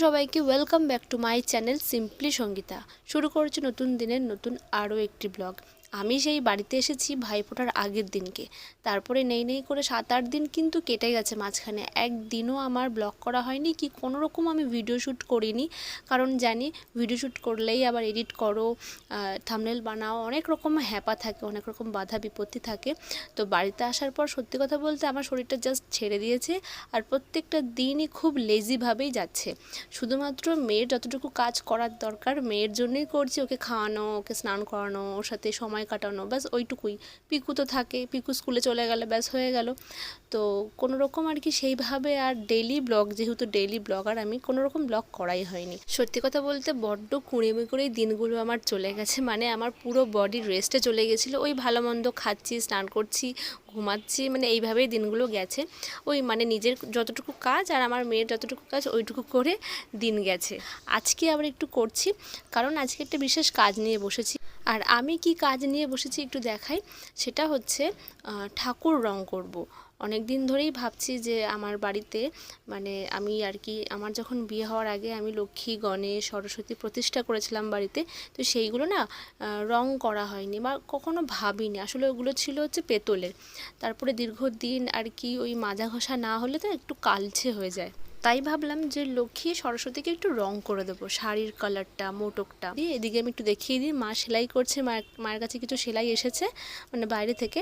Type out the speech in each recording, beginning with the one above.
সবাইকে welcome back to my channel simply Sangeeta শুরু করেছে নতুন দিনের নতুন আরও একটি ব্লগ আমি সেই বাড়িতে এসেছি ভাইফোঁটার আগের দিনকে। তারপরে নেই নেই করে সাত আট দিন কিন্তু কেটে গেছে মাঝখানে। একদিনও আমার ব্লগ করা হয়নি কি কোনো রকম আমি ভিডিও শ্যুট করিনি। কারণ জানি ভিডিও শ্যুট করলেই আবার এডিট করো থামনেল বানাও, অনেক রকম হ্যাপা থাকে, অনেক রকম বাধা, বিপত্তি থাকে। তো বাড়িতে আসার পর সত্যি কথা বলতে আমার শরীরটা জাস্ট ছেড়ে দিয়েছে আর প্রত্যেকটা দিনই খুব লেজিভাবেই যাচ্ছে। শুধুমাত্র মেয়ের যতটুকু কাজ করার দরকার, মেয়ের জন্যই করছি, ওকে খাওয়ানো, ওকে স্নান করানো, ওর সাথে সময় কাটানো, ব্যাস ওইটুকুই। পিকু তো থাকে, পিকু স্কুলে চলে গেলে, ব্যাস হয়ে গেল। তো কোনো রকম আর কি সেইভাবে আর ডেলি ব্লগ যেহেতু ডেলি ব্লগার আমি কোনো রকম ব্লগ করাই হয়নি। সত্যি কথা বলতে বড্ড কুঁড়েমি করে দিনগুলো আমার চলে গেছে। মানে আমার পুরো বডি রেস্টে চলে গেছিল। ওই ভালো মন্দ খাচ্ছি, স্নান করছি, ঘুমাচ্ছি মানে এইভাবেই দিনগুলো গেছে। ওই মানে নিজের যতটুকু কাজ আর আমার মেয়ের যতটুকু কাজ, ওইটুকু করে দিন গেছে। আজকে আবার একটু করছি, কারণ আজকে একটা বিশেষ কাজ নিয়ে বসেছি। আর আমি কি কাজ নিয়ে বসেছি একটু দেখাই। সেটা হচ্ছে ঠাকুর রং করব। অনেক দিন ধরেই ভাবছি যে আমার বাড়িতে মানে আমি আর কি, আমার যখন বিয়ে হওয়ার আগে আমি লক্ষ্মী, গণেশ, সরস্বতী প্রতিষ্ঠা করেছিলাম বাড়িতে, তো সেইগুলো না রং করা হয়নি বা কখনো ভাবিনি। আসলে ওগুলো ছিল হচ্ছে পেতলের। তারপরে দীর্ঘদিন আর কি ওই মাজা ঘষা না হলে তো একটু কালছে হয়ে যায়। তাই ভাবলাম যে লক্ষ্মী সরস্বতীকে একটু রং করে দেবো শাড়ির কালারটা মোটকটা। দিয়ে এদিকে আমি একটু দেখিয়ে দিই মা সেলাই করছে মায়ের মায়ের কাছে কিছু সেলাই এসেছে মানে বাইরে থেকে।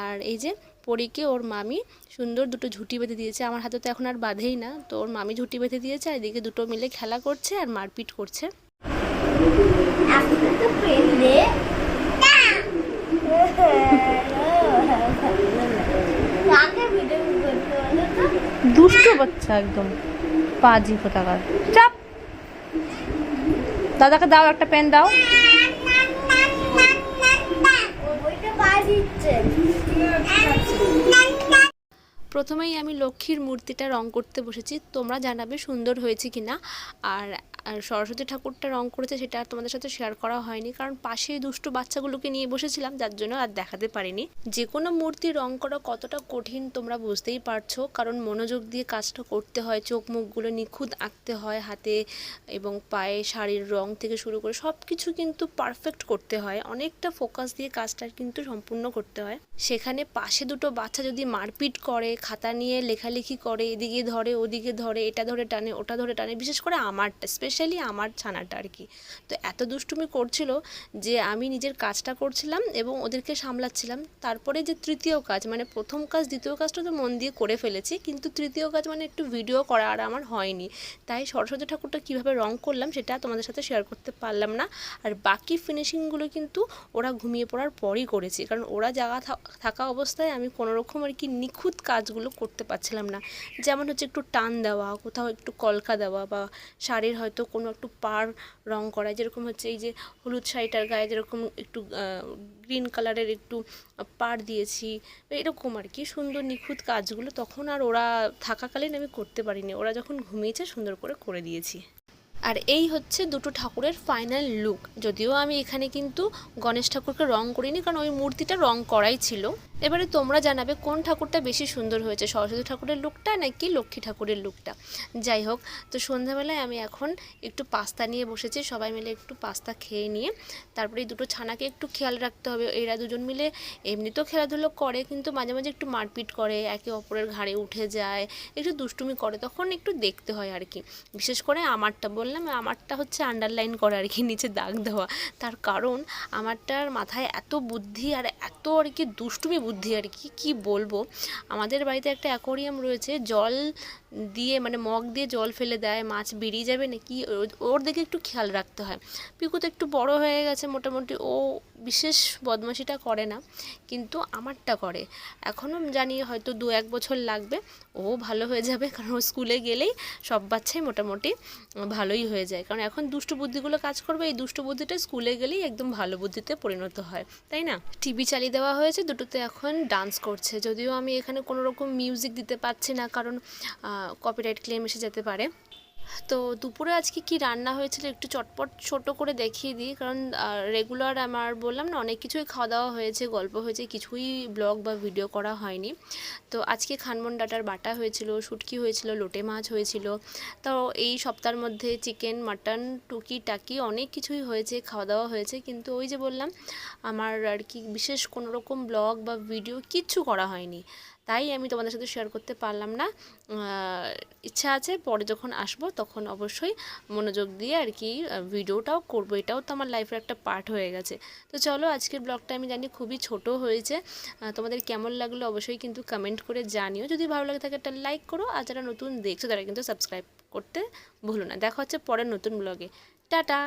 আর এই যে পরীকে ওর মামি সুন্দর দুটো ঝুঁটি বেঁধে দিয়েছে আমার হাতে তো এখন আর বাঁধেই না। তো ওর মামি ঝুঁটি বেঁধে দিয়েছে আর এদিকে দুটো মিলে খেলা করছে আর মারপিট করছে। After the prende. কাকে ভিডিও করতে বলো তো দুষ্ট বাচ্চা একদম। পাজি কোথাকার চাপ। দাদাকে দাও, একটা পেন দাও। প্রথমেই আমি লক্ষ্মীর মূর্তিটা রং করতে বসেছি। তোমরা জানাবে সুন্দর হয়েছে কিনা। আর আর সরস্বতী ঠাকুরটা রং করেছে সেটা আর তোমাদের সাথে শেয়ার করা হয়নি। কারণ পাশে দুষ্টু বাচ্চাগুলোকে নিয়ে বসেছিলাম, যার জন্য আর দেখাতে পারিনি। যে কোনো মূর্তি রং করা কতটা কঠিন তোমরা বুঝতেই পারছ। কারণ মনোযোগ দিয়ে কাজটা করতে হয়, চোখ মুখগুলো নিখুঁত আঁকতে হয়, হাতে এবং পায়ে শাড়ির রং থেকে শুরু করে সব কিছু কিন্তু পারফেক্ট করতে হয়। অনেকটা ফোকাস দিয়ে কাজটা কিন্তু সম্পূর্ণ করতে হয়। সেখানে পাশে দুটো বাচ্চা যদি মারপিট করে, খাতা নিয়ে লেখালেখি করে, এদিকে ধরে, ওদিকে ধরে, এটা ধরে টানে, ওটা ধরে টানে, বিশেষ করে আমারটা স্পেশালি আমার ছানাটা আর কি তো এত দুষ্টুমি করছিল যে আমি নিজের কাজটা করছিলাম এবং ওদেরকে সামলাচ্ছিলাম। তারপরে যে তৃতীয় কাজ মানে প্রথম কাজ, দ্বিতীয় কাজটা তো মন দিয়ে করে ফেলেছি, কিন্তু তৃতীয় কাজ মানে একটু ভিডিও করা আর আমার হয়নি। তাই সরস্বতী ঠাকুরটা কীভাবে রং করলাম সেটা তোমাদের সাথে শেয়ার করতে পারলাম না। আর বাকি ফিনিশিংগুলো কিন্তু ওরা ঘুমিয়ে পড়ার পরই করেছি, কারণ ওরা জায়গা থাকা অবস্থায় আমি কোনো রকম আর কি নিখুঁত কাজগুলো করতে পারছিলাম না। যেমন হচ্ছে একটু টান দেওয়া, কোথাও একটু কলকা দেওয়া বা শাড়ির হয়তো কোনো একটু পার রং করা, যেরকম হচ্ছে এই যে হলুদ শাড়িটার গায়ে যেরকম একটু গ্রিন কালারের একটু পার দিয়েছি, এরকম আর কি, সুন্দর নিখুঁত কাজগুলো তখন আর ওরা থাকাকালীন আমি করতে পারিনি, ওরা যখন ঘুমিয়েছে সুন্দর করে করে দিয়েছি। আর এই হচ্ছে দুটো ঠাকুরের ফাইনাল লুক যদিও আমি এখানে কিন্তু গণেশ ঠাকুরকে রং করিনি, কারণ ওই মূর্তিটা রং করাই ছিল। এবারে তোমরা জানাবে কোন ঠাকুরটা বেশি সুন্দর হয়েছে, সরস্বতী ঠাকুরের লুকটা নাকি লক্ষ্মী ঠাকুরের লুকটা? যাই হোক, তো সন্ধ্যাবেলায় আমি এখন একটু পাস্তা নিয়ে বসেছি, সবাই মিলে একটু পাস্তা খেয়ে নিয়ে, তারপরে এই দুটো ছানাকে একটু খেয়াল রাখতে হবে। এরা দুজন মিলে এমনিতেও খেলাধুলো করে, কিন্তু মাঝে মাঝে একটু মারপিট করে, একে অপরের ঘাড়ে উঠে যায়, একটু দুষ্টুমি করে, তখন একটু দেখতে হয় আর কি। বিশেষ করে আমারটা, বললাম আমারটা হচ্ছে আন্ডারলাইন করা আর কি, নিচে দাগ দেওয়া। তার কারণ আমারটার মাথায় এত বুদ্ধি আর এত আর কি দুষ্টুমি বুদ্ধি আর কি কি বলব? আমাদের বাড়িতে একটা অ্যাকোরিয়াম রয়েছে, জল দিয়ে মানে মগ দিয়ে জল ফেলে দেয়, মাছ বেরিয়ে যাবে নাকি? ওর দিকে একটু খেয়াল রাখতে হয়। পিকু তো একটু বড় হয়ে গেছে মোটামুটি, ও বিশেষ বদমাশিটা করে না, কিন্তু আমারটা করে। এখনও জানি হয়তো দু এক বছর লাগবে, ও ভালো হয়ে যাবে, কারণ ও স্কুলে গেলেই সব বাচ্চাই মোটামুটি ভালোই হয়ে যায়। কারণ এখন দুষ্ট বুদ্ধিগুলো কাজ করবে, এই দুষ্ট বুদ্ধিটা স্কুলে গেলেই একদম ভালো বুদ্ধিতে পরিণত হয়, তাই না? টিভি চালিয়ে দেওয়া হয়েছে, দুটোতে এখন ডান্স করছে। যদিও আমি এখানে কোনো রকম মিউজিক দিতে পারছি না, কারণ কপিরাইট ক্লেম এসে যেতে পারে। তো দুপুরে আজকে কি রান্না হয়েছিল একটু চটপট ছোট করে দেখিয়ে দিই, কারণ রেগুলার আমার বললাম না, অনেক কিছুই খাওয়া দাওয়া হয়েছে, গল্প হয়েছে, কিছুই ব্লগ বা ভিডিও করা হয়নি। তো আজকে খানমন ডাটার বাটা হয়েছিল, শুটকি হয়েছিল, লোটে মাছ হয়েছিল। তো এই সপ্তাহের মধ্যে চিকেন, মাটন, টুকি, টাকি অনেক কিছুই হয়েছে খাওয়া দাওয়া হয়েছে। কিন্তু ওই যে বললাম, আমার আর কি বিশেষ কোনো রকম ব্লগ বা ভিডিও কিচ্ছু করা হয়নি। তাই আমি তোমাদের সাথে শেয়ার করতে পারলাম না। ইচ্ছা আছে পরে যখন আসব তখন অবশ্যই মনোযোগ দিয়ে আর কি ভিডিওটাও করব। এটাও তো আমার লাইফের একটা পার্ট হয়ে গেছে। তো চলো আজকের ব্লগটা আমি জানি খুবই ছোট হয়েছে। তোমাদের কেমন লাগল অবশ্যই কিন্তু কমেন্ট করে জানিও। যদি ভালো লাগে থাকে একটা লাইক করো। আর যারা নতুন দেখছ তারা কিন্তু সাবস্ক্রাইব করতে ভুলো না। দেখা হচ্ছে পরের নতুন ব্লগে টাটা!